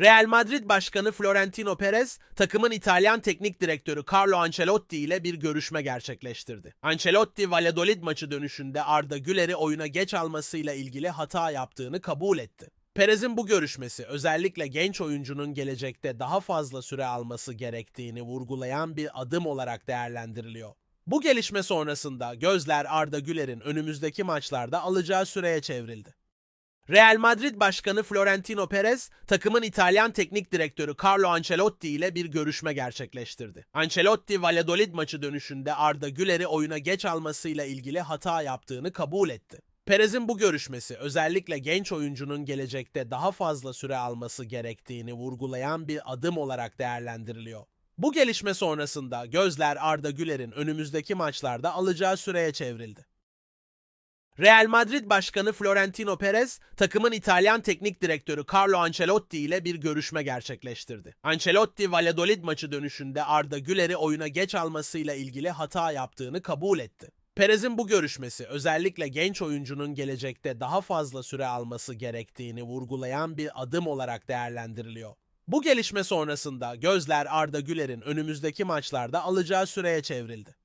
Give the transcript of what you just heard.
Real Madrid Başkanı Florentino Perez, takımın İtalyan teknik direktörü Carlo Ancelotti ile bir görüşme gerçekleştirdi. Ancelotti, Valladolid maçı dönüşünde Arda Güler'i oyuna geç almasıyla ilgili hata yaptığını kabul etti. Perez'in bu görüşmesi özellikle genç oyuncunun gelecekte daha fazla süre alması gerektiğini vurgulayan bir adım olarak değerlendiriliyor. Bu gelişme sonrasında gözler Arda Güler'in önümüzdeki maçlarda alacağı süreye çevrildi. Real Madrid Başkanı Florentino Perez, takımın İtalyan teknik direktörü Carlo Ancelotti ile bir görüşme gerçekleştirdi. Ancelotti, Valladolid maçı dönüşünde Arda Güler'i oyuna geç almasıyla ilgili hata yaptığını kabul etti. Perez'in bu görüşmesi özellikle genç oyuncunun gelecekte daha fazla süre alması gerektiğini vurgulayan bir adım olarak değerlendiriliyor. Bu gelişme sonrasında gözler Arda Güler'in önümüzdeki maçlarda alacağı süreye çevrildi. Real Madrid Başkanı Florentino Perez, takımın İtalyan teknik direktörü Carlo Ancelotti ile bir görüşme gerçekleştirdi. Ancelotti, Valladolid maçı dönüşünde Arda Güler'i oyuna geç almasıyla ilgili hata yaptığını kabul etti. Perez'in bu görüşmesi özellikle genç oyuncunun gelecekte daha fazla süre alması gerektiğini vurgulayan bir adım olarak değerlendiriliyor. Bu gelişme sonrasında gözler Arda Güler'in önümüzdeki maçlarda alacağı süreye çevrildi.